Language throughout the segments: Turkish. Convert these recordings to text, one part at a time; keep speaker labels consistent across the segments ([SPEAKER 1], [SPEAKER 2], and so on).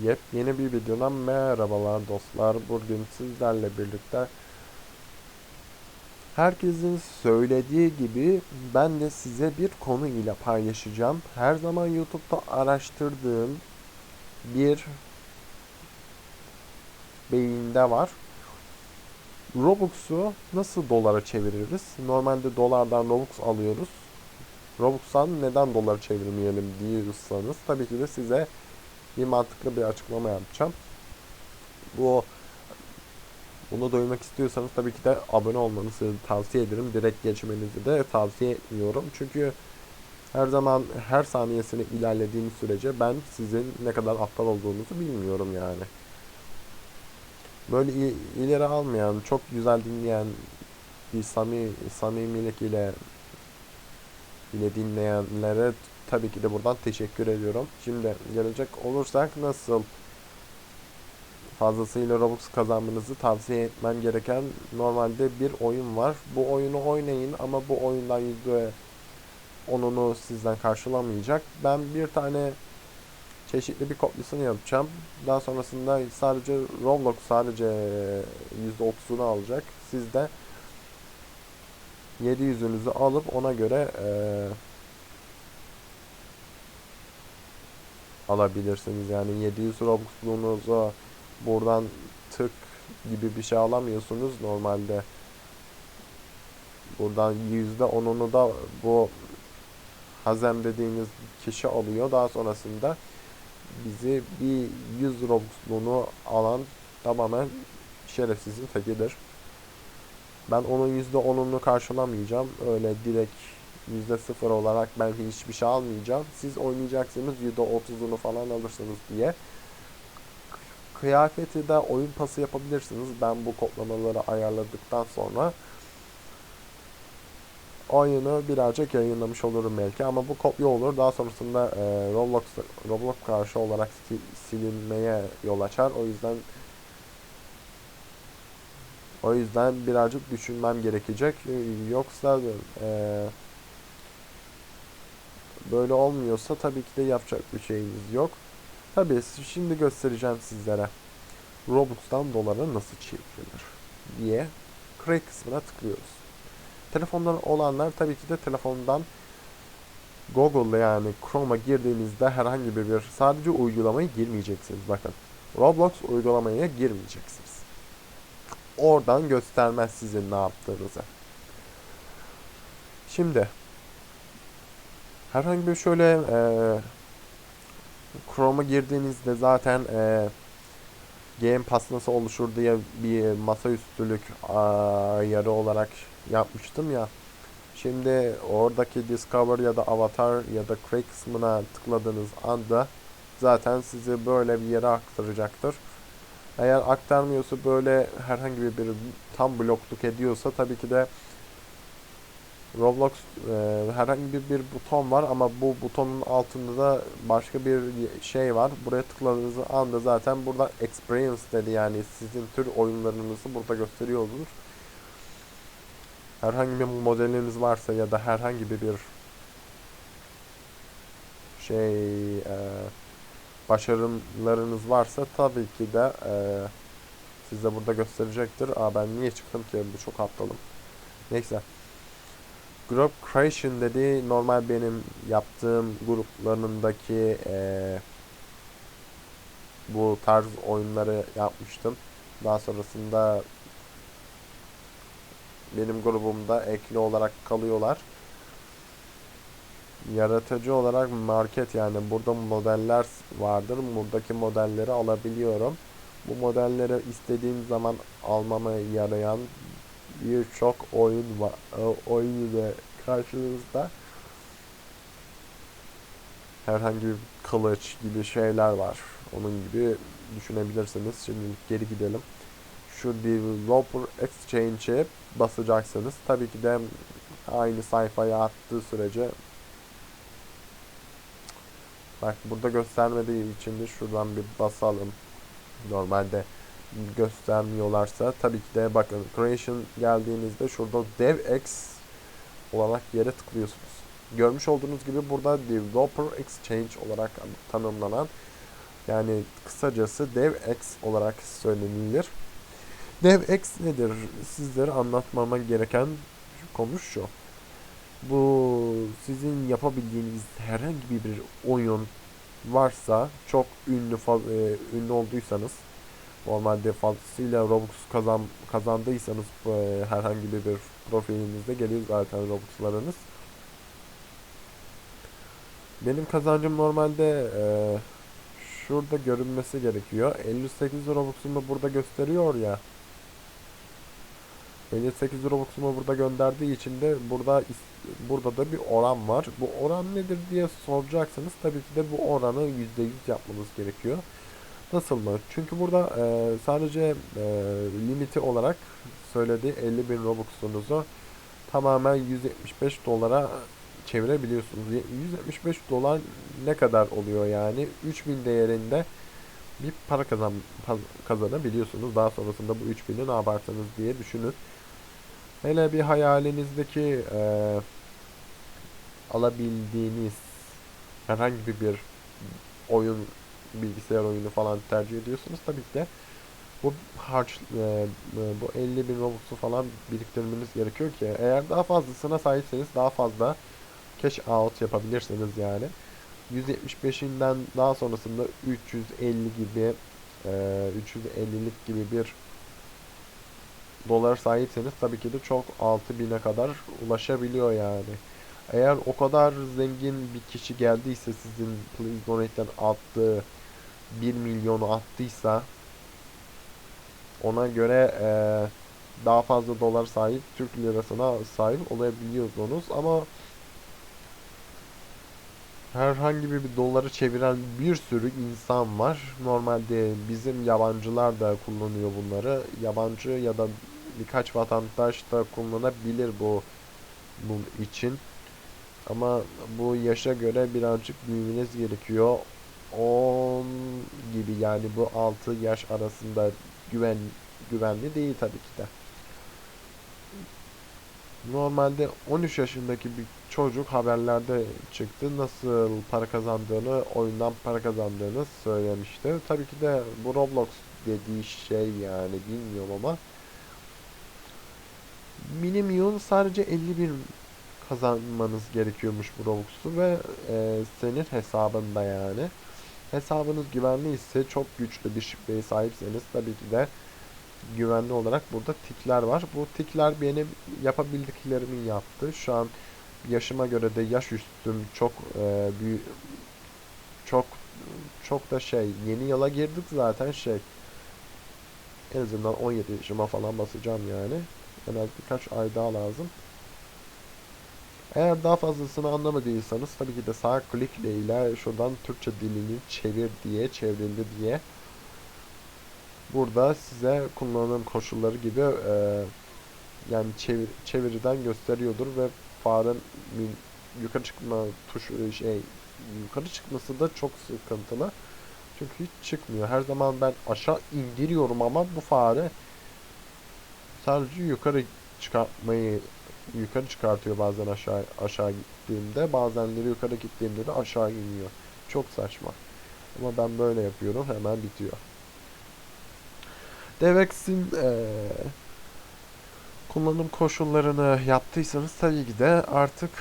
[SPEAKER 1] Yepyeni bir videodan merhabalar dostlar. Bugün sizlerle birlikte herkesin söylediği gibi ben de size bir konu ile paylaşacağım. Her zaman YouTube'da araştırdığım bir beyinde var. Robux'u nasıl dolara çeviririz? Normalde dolardan Robux alıyoruz. Robux'tan neden dolara çevirmeyelim diyorsanız tabii ki de size bir mantıklı bir açıklama yapacağım. Bu bunu duymak istiyorsanız tabii ki de abone olmanızı tavsiye ederim. Direkt geçmenizi de tavsiye etmiyorum. Çünkü her zaman her saniyesini ilerlediğiniz sürece ben sizin ne kadar aptal olduğunuzu bilmiyorum yani. Böyle ileri almayan, çok güzel dinleyen bir sami, samimilik ile yine dinleyenlere tabii ki de buradan teşekkür ediyorum. Şimdi gelecek olursak nasıl fazlasıyla Robux kazanmanızı tavsiye etmem gereken normalde bir oyun var. Bu oyunu oynayın ama bu oyundan yüzde onunu sizden karşılamayacak. Ben bir tane çeşitli bir kopyasını yapacağım. Daha sonrasında sadece Roblox sadece %30'unu alacak. Siz de 700'ünüzü alıp ona göre eee alabilirsiniz. Yani 700 Robux'luğunuzu buradan tık gibi bir şey alamıyorsunuz normalde. Buradan %10'unu da bu Hazem dediğiniz kişi alıyor. Daha sonrasında bizi bir 100 Robux'luğunu alan tamamen şerefsizin tekidir. Ben onun %10'unu karşılamayacağım. Öyle direkt %0 olarak ben hiçbir şey almayacağım. Siz oynayacaksınız %30'unu falan alırsınız diye. Kıyafeti de oyun pası yapabilirsiniz. Ben bu kodlamaları ayarladıktan sonra oyunu birazcık yayınlamış olurum belki ama bu kopya olur. Daha sonrasında e, Roblox Roblox karşı olarak si- silinmeye yol açar. O yüzden o yüzden birazcık düşünmem gerekecek. Yoksa e, böyle olmuyorsa tabii ki de yapacak bir şeyimiz yok. Tabii şimdi göstereceğim sizlere. Robux'tan dolara nasıl çevrilir diye Craig kısmına tıklıyoruz. Telefondan olanlar tabii ki de telefondan Google'da yani Chrome'a girdiğinizde herhangi bir bir sadece uygulamaya girmeyeceksiniz bakın. Roblox uygulamaya girmeyeceksiniz. Oradan göstermez sizin ne yaptığınızı. Şimdi herhangi bir şöyle e, Chrome'a girdiğinizde zaten e, Game Pass nasıl oluşur diye bir masaüstülük ayarı olarak yapmıştım ya. Şimdi oradaki Discover ya da Avatar ya da Create kısmına tıkladığınız anda zaten sizi böyle bir yere aktaracaktır. Eğer aktarmıyorsa böyle herhangi bir tam blokluk ediyorsa tabii ki de Roblox e, herhangi bir, bir buton var ama bu butonun altında da başka bir şey var. Buraya tıkladığınız anda zaten burada experience dedi yani sizin tür oyunlarınızı burada gösteriyor olur. Herhangi bir modeliniz varsa ya da herhangi bir bir şey e, başarımlarınız varsa tabii ki de e, size burada gösterecektir. Aa ben niye çıktım ki? Bu çok aptalım. Neyse. Group Creation dedi. Normal benim yaptığım gruplarındaki eee, bu tarz oyunları yapmıştım. Daha sonrasında benim grubumda ekli olarak kalıyorlar. Yaratıcı olarak market yani burada modeller vardır. Buradaki modelleri alabiliyorum. Bu modelleri istediğim zaman almama yarayan birçok oyun var. O- Oyun ile karşınızda herhangi bir kılıç gibi şeyler var. Onun gibi düşünebilirsiniz. Şimdi geri gidelim. Şu Developer Exchange'e basacaksınız. Tabii ki de aynı sayfaya attığı sürece Bak burada göstermediği için de şuradan bir basalım. Normalde göstermiyorlarsa tabii ki de bakın creation geldiğinizde şurada devx olarak yere tıklıyorsunuz. Görmüş olduğunuz gibi burada developer exchange olarak tanımlanan Yani kısacası DevX olarak söylenilir. DevX nedir? Sizlere anlatmama gereken konu şu. Bu sizin yapabildiğiniz herhangi bir oyun varsa çok ünlü e, ünlü olduysanız normalde fazlasıyla Robux kazan kazandıysanız e, herhangi bir profilinizde geliyor zaten Robux'larınız. Benim kazancım normalde e, şurada görünmesi gerekiyor. 58 Robux'umu burada gösteriyor ya. 58 Robux'umu burada gönderdiği için de burada burada da bir oran var. Bu oran nedir diye soracaksınız. Tabii ki de bu oranı %100 yapmanız gerekiyor. Nasıl mı? Çünkü burada e, sadece e, limiti olarak söylediği 50 bin Robux'unuzu tamamen 175 dolara çevirebiliyorsunuz. Ye- 175 dolar ne kadar oluyor yani? 3000 değerinde bir para kazan kazanabiliyorsunuz. Daha sonrasında bu 3000'i ne yaparsınız diye düşünün. Hele bir hayalinizdeki e, alabildiğiniz herhangi bir oyun bilgisayar oyunu falan tercih ediyorsunuz tabii ki de bu harç e, e, bu 50 bin Robux'u falan biriktirmeniz gerekiyor ki eğer daha fazlasına sahipseniz daha fazla cash out yapabilirsiniz yani. 175'inden daha sonrasında 350 gibi e, 350'lik gibi bir dolar sahipseniz tabii ki de çok 6000'e kadar ulaşabiliyor yani. Eğer o kadar zengin bir kişi geldiyse sizin Please Donate'den attığı 1 milyonu attıysa ona göre eee, daha fazla dolar sahip Türk lirasına sahip olabiliyorsunuz ama herhangi bir doları çeviren bir sürü insan var. Normalde bizim yabancılar da kullanıyor bunları. Yabancı ya da birkaç vatandaş da kullanabilir bu bunun için. Ama bu yaşa göre birazcık büyümeniz gerekiyor. 10 gibi yani bu 6 yaş arasında güven güvenli değil tabii ki de. Normalde 13 yaşındaki bir çocuk haberlerde çıktı. Nasıl para kazandığını, oyundan para kazandığını söylemişti. Tabii ki de bu Roblox dediği şey yani bilmiyorum ama minimum sadece 50 bin kazanmanız gerekiyormuş bu Robux'u ve e, senin hesabında yani. Hesabınız güvenli ise çok güçlü bir şifreye sahipseniz tabii ki de güvenli olarak burada tikler var. Bu tikler benim yapabildiklerimi yaptı. Şu an yaşıma göre de yaş üstüm çok e, büyük çok çok da şey yeni yıla girdik zaten şey en azından 17 yaşıma falan basacağım yani. En az birkaç ay daha lazım. Eğer daha fazlasını anlamadıysanız tabii ki de sağ klikle ile şuradan Türkçe dilini çevir diye çevrildi diye burada size kullanım koşulları gibi e, yani çevir, çeviriden gösteriyordur ve farın min- yukarı çıkma tuşu şey yukarı çıkması da çok sıkıntılı. Çünkü hiç çıkmıyor. Her zaman ben aşağı indiriyorum ama bu fare sadece yukarı çıkartmayı yukarı çıkartıyor bazen aşağı aşağı gittiğimde bazenleri yukarı gittiğimde de aşağı iniyor. Çok saçma. Ama ben böyle yapıyorum hemen bitiyor. DevX'in eee kullanım koşullarını yaptıysanız tabii ki de artık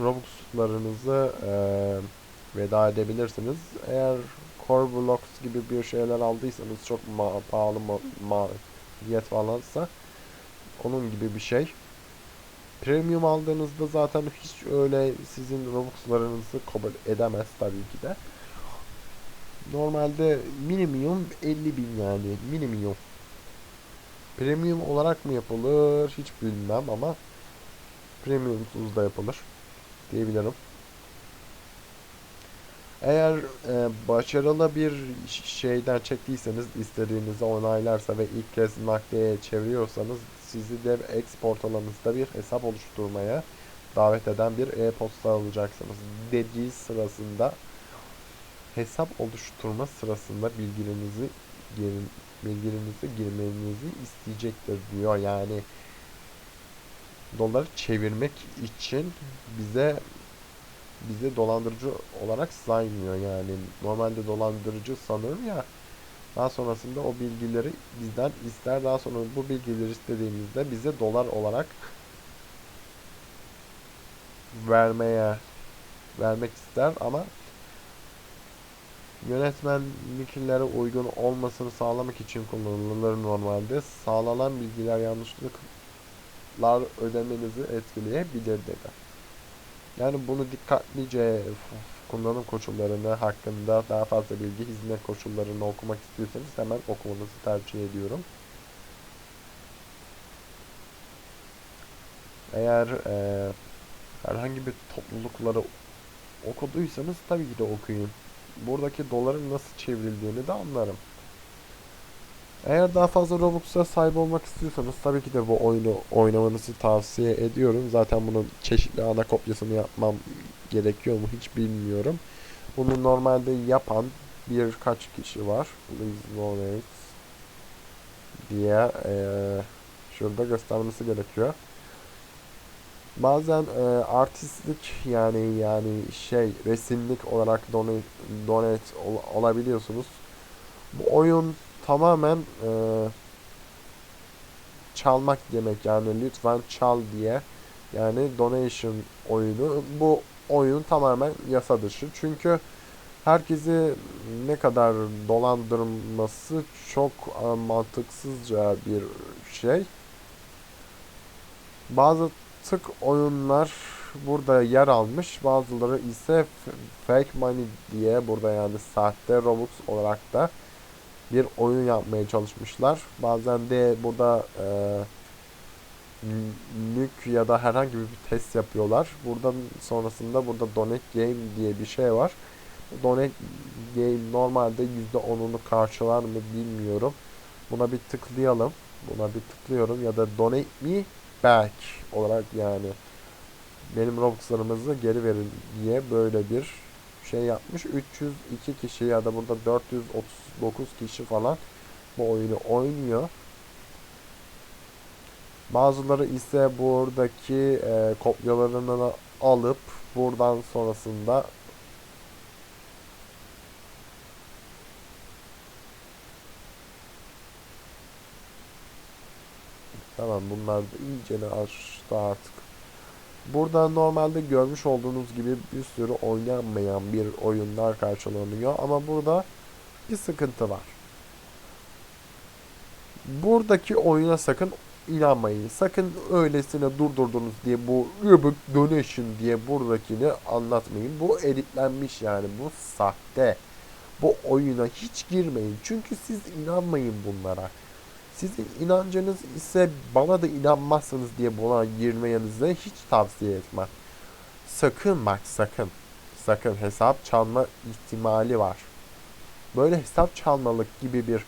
[SPEAKER 1] Robux'larınızı eee, veda edebilirsiniz. Eğer Core Blocks gibi bir şeyler aldıysanız çok ma- pahalı ma- maliyet falansa onun gibi bir şey. Premium aldığınızda zaten hiç öyle sizin Robux'larınızı kabul edemez tabii ki de. Normalde minimum 50 bin yani minimum. Premium olarak mı yapılır hiç bilmem ama premiumsuz da yapılır diyebilirim. Eğer e, başarılı bir şeyden çektiyseniz istediğinizi onaylarsa ve ilk kez nakliye çeviriyorsanız sizi de export alanınızda bir hesap oluşturmaya davet eden bir e-posta alacaksınız. Dediği sırasında hesap oluşturma sırasında bilgilerinizi girin, bilgilerinizi girmenizi isteyecektir diyor. Yani doları çevirmek için bize bizi dolandırıcı olarak saymıyor yani. Normalde dolandırıcı sanır ya. Daha sonrasında o bilgileri bizden ister. Daha sonra bu bilgileri istediğimizde bize dolar olarak vermeye vermek ister ama yönetmenliklere uygun olmasını sağlamak için kullanılır normalde. Sağlanan bilgiler yanlışlıklar ödemenizi etkileyebilir dedi. Yani bunu dikkatlice kullanım koşullarını hakkında daha fazla bilgi, hizmet koşullarını okumak istiyorsanız hemen okumanızı tercih ediyorum. Eğer e, herhangi bir toplulukları okuduysanız tabii ki de okuyun. Buradaki doların nasıl çevrildiğini de anlarım. Eğer daha fazla Robux'a sahip olmak istiyorsanız tabii ki de bu oyunu oynamanızı tavsiye ediyorum. Zaten bunun çeşitli ana kopyasını yapmam gerekiyor mu hiç bilmiyorum. Bunu normalde yapan birkaç kişi var. Please donate diye eee, şurada göstermesi gerekiyor. Bazen e, artistlik yani yani şey resimlik olarak donate, donate ol- olabiliyorsunuz. Bu oyun tamamen e, çalmak demek yani lütfen çal diye yani donation oyunu bu oyun tamamen yasa dışı çünkü herkesi ne kadar dolandırması çok e, mantıksızca bir şey. Bazı tık oyunlar burada yer almış. Bazıları ise fake money diye burada yani sahte Robux olarak da bir oyun yapmaya çalışmışlar. Bazen de burada e, n- nük ya da herhangi bir test yapıyorlar. Buradan sonrasında burada donate game diye bir şey var. Donate game normalde %10'unu karşılar mı bilmiyorum. Buna bir tıklayalım. Buna bir tıklıyorum ya da donate me back olarak yani benim Robux'larımızı geri verin diye böyle bir şey yapmış. 302 kişi ya da burada 439 kişi falan bu oyunu oynuyor. Bazıları ise buradaki e, kopyalarını alıp buradan sonrasında Tamam bunlar da iyice açtı artık. Burada normalde görmüş olduğunuz gibi bir sürü oynanmayan bir oyunlar karşılanıyor ama burada bir sıkıntı var. Buradaki oyuna sakın inanmayın. Sakın öylesine durdurdunuz diye bu Rubik Donation diye buradakini anlatmayın. Bu editlenmiş yani bu sahte. Bu oyuna hiç girmeyin. Çünkü siz inanmayın bunlara. Sizin inancınız ise bana da inanmazsınız diye buna girmenizi hiç tavsiye etmem. Sakın bak sakın. Sakın hesap çalma ihtimali var. Böyle hesap çalmalık gibi bir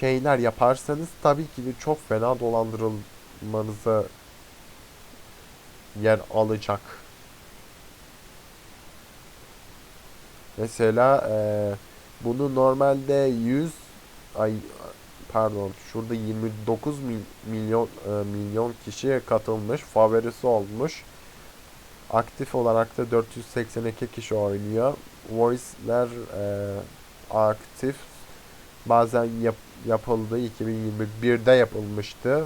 [SPEAKER 1] şeyler yaparsanız tabii ki de çok fena dolandırılmanıza yer alacak. Mesela eee, bunu normalde 100 ay pardon şurada 29 mil- milyon e, milyon kişiye katılmış, favorisi olmuş. Aktif olarak da 482 kişi oynuyor. Voice'ler e, aktif. Bazen yap, yapıldı. 2021'de yapılmıştı.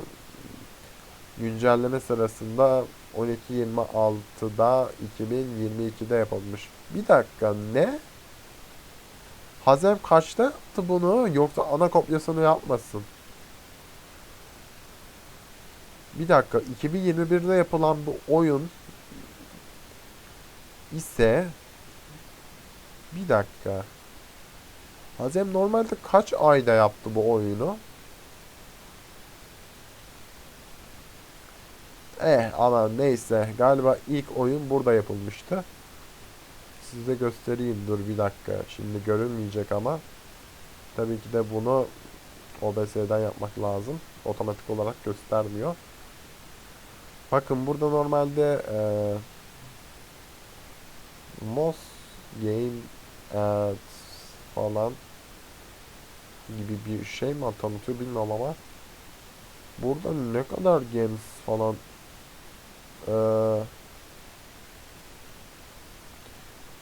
[SPEAKER 1] Güncelleme sırasında 12.26'da 2022'de yapılmış. Bir dakika ne? Hazem kaçta yaptı bunu? Yoksa ana kopyasını yapmasın. Bir dakika. 2021'de yapılan bu oyun ise bir dakika. Hazem normalde kaç ayda yaptı bu oyunu? Eh ama neyse. Galiba ilk oyun burada yapılmıştı. Size göstereyim. Dur bir dakika. Şimdi görünmeyecek ama. Tabii ki de bunu OBS'den yapmak lazım. Otomatik olarak göstermiyor. Bakın burada normalde eee Most Game Ads falan gibi bir şey mi tanıtıyor bilmiyorum ama burada ne kadar games falan eee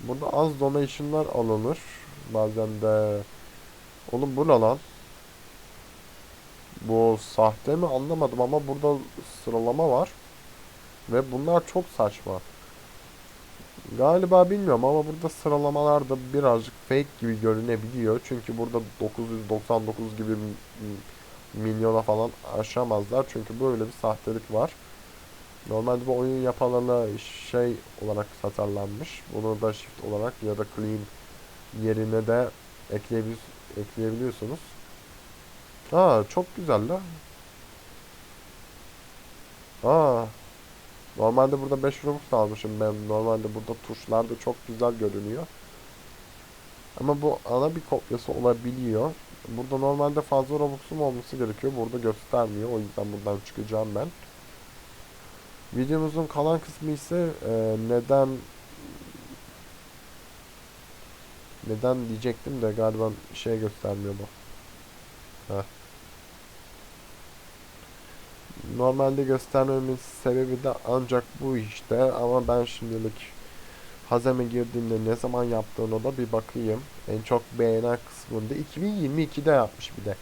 [SPEAKER 1] Burada az donation'lar alınır. Bazen de Oğlum bu ne lan? Bu sahte mi anlamadım ama burada sıralama var. Ve bunlar çok saçma. Galiba bilmiyorum ama burada sıralamalar da birazcık fake gibi görünebiliyor. Çünkü burada 999 gibi milyona falan aşamazlar. Çünkü böyle bir sahtelik var. Normalde bu oyun yapılanı şey olarak tasarlanmış. Bunu da shift olarak ya da clean yerine de ekleyebil ekleyebiliyorsunuz. Aa çok güzel la. Aa Normalde burada 5 Robux almışım ben. Normalde burada tuşlar da çok güzel görünüyor. Ama bu ana bir kopyası olabiliyor. Burada normalde fazla Robux'um olması gerekiyor. Burada göstermiyor. O yüzden buradan çıkacağım ben. Videomuzun kalan kısmı ise e, neden neden diyecektim de galiba şey göstermiyor bu. Heh. Normalde göstermemin sebebi de ancak bu işte ama ben şimdilik Hazem'e girdiğimde ne zaman yaptığına da bir bakayım. En çok beğenen kısmında 2022'de yapmış bir de.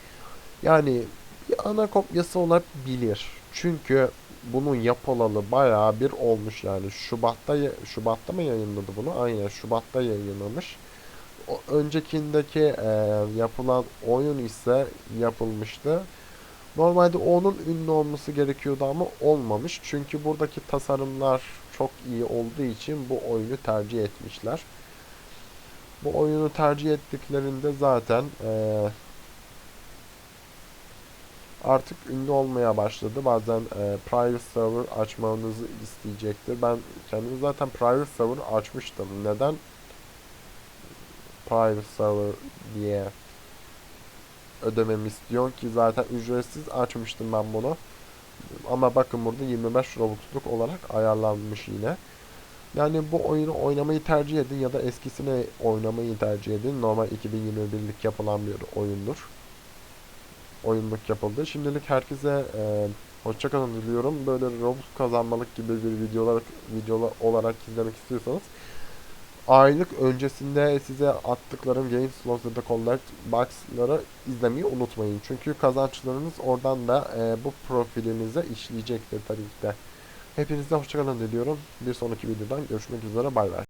[SPEAKER 1] Yani bir ana kopyası olabilir. Çünkü bunun yapılalı bayağı bir olmuş yani. Şubat'ta Şubat'ta mı yayınladı bunu? Aynen Şubat'ta yayınlamış. O öncekindeki eee, yapılan oyun ise yapılmıştı. Normalde onun ünlü olması gerekiyordu ama olmamış. Çünkü buradaki tasarımlar çok iyi olduğu için bu oyunu tercih etmişler. Bu oyunu tercih ettiklerinde zaten eee, artık ünlü olmaya başladı. Bazen eee, private server açmanızı isteyecektir. Ben kendim zaten private server açmıştım. Neden private server diye ödememi istiyor ki zaten ücretsiz açmıştım ben bunu. Ama bakın burada 25 Robux'luk olarak ayarlanmış yine. Yani bu oyunu oynamayı tercih edin ya da eskisini oynamayı tercih edin. Normal 2021'lik yapılan bir oyundur. Oyunluk yapıldı. Şimdilik herkese e, hoşça kalın diliyorum. Böyle Robux kazanmalık gibi bir videolar video olarak izlemek istiyorsanız aylık öncesinde size attıklarım Games Slot'da Collect Box'ları izlemeyi unutmayın. Çünkü kazançlarınız oradan da e, bu profilinize işleyecektir tabii ki de. Hepinize hoşçakalın diliyorum. Bir sonraki videodan görüşmek üzere. Bay bay.